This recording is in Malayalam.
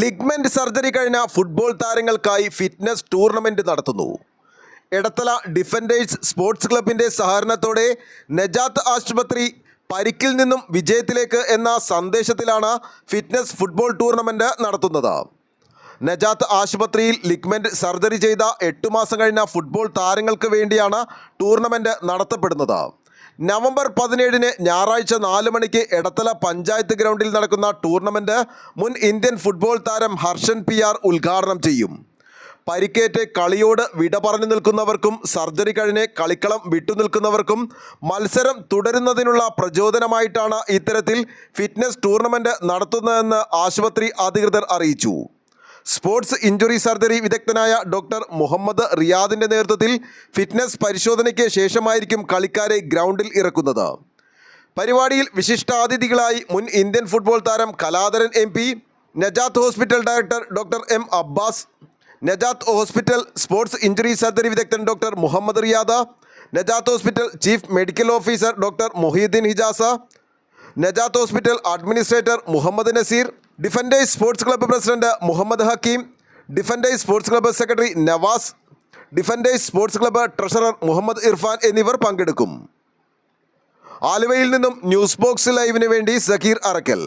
ലിഗ്മെന്റ് സർജറി കഴിഞ്ഞ ഫുട്ബോൾ താരങ്ങൾക്കായി ഫിറ്റ്നസ് ടൂർണമെന്റ് നടത്തുന്നു. എടത്തല ഡിഫൻഡേഴ്സ് സ്പോർട്സ് ക്ലബിന്റെ സഹകരണത്തോടെ നജാത്ത് ആശുപത്രി പരിക്കിൽ നിന്നും വിജയത്തിലേക്ക് എന്ന സന്ദേശത്തിലാണ് ഫിറ്റ്നസ് ഫുട്ബോൾ ടൂർണമെന്റ് നടത്തുന്നത്. നജാത്ത് ആശുപത്രിയിൽ ലിഗ്മെന്റ് സർജറി ചെയ്ത എട്ട് മാസം കഴിഞ്ഞ ഫുട്ബോൾ താരങ്ങൾക്ക് വേണ്ടിയാണ് ടൂർണമെന്റ് നടത്തപ്പെടുന്നത്. നവംബർ പതിനേഴിന് ഞായറാഴ്ച നാല് മണിക്ക് എടത്തല പഞ്ചായത്ത് ഗ്രൗണ്ടിൽ നടക്കുന്ന ടൂർണമെന്റ് മുൻ ഇന്ത്യൻ ഫുട്ബോൾ താരം ഹർഷൻ പി ആർ ഉദ്ഘാടനം ചെയ്യും. പരിക്കേറ്റ് കളിയോട് വിട പറഞ്ഞു നിൽക്കുന്നവർക്കും സർജറി കഴിഞ്ഞ് കളിക്കളം വിട്ടുനിൽക്കുന്നവർക്കും മത്സരം തുടരുന്നതിനുള്ള പ്രചോദനമായിട്ടാണ് ഇത്തരത്തിൽ ഫിറ്റ്നസ് ടൂർണമെന്റ് നടത്തുന്നതെന്ന് ആശുപത്രി അധികൃതർ അറിയിച്ചു. സ്പോർട്സ് ഇഞ്ചുറി സർജറി വിദഗ്ധനായ ഡോക്ടർ മുഹമ്മദ് റിയാദിന്റെ നേതൃത്വത്തിൽ ഫിറ്റ്നസ് പരിശോധനയ്ക്ക് ശേഷമായിരിക്കും കളിക്കാരെ ഗ്രൗണ്ടിൽ ഇറക്കുന്നത്. പരിപാടിയിൽ വിശിഷ്ടാതിഥികളായി മുൻ ഇന്ത്യൻ ഫുട്ബോൾ താരം Kaladharan M P Najath hospital director doctor M Abbas Najath hospital sports injury surgery വിദഗ്ധൻ doctor Muhammad Riyad Najath hospital chief medical officer doctor Mohiuddin Hijas Najath hospital administrator Muhammad Naseer defenders sports club president Muhammad Hakkim defenders sports club secretary Navas defenders sports club treasurer Muhammad Irfan എന്നിവർ പങ്കെടുക്കും. ആലുവയിൽ നിന്നും ന്യൂസ് ബോക്സ് ലൈവിന് വേണ്ടി സക്കീർ അറക്കൽ.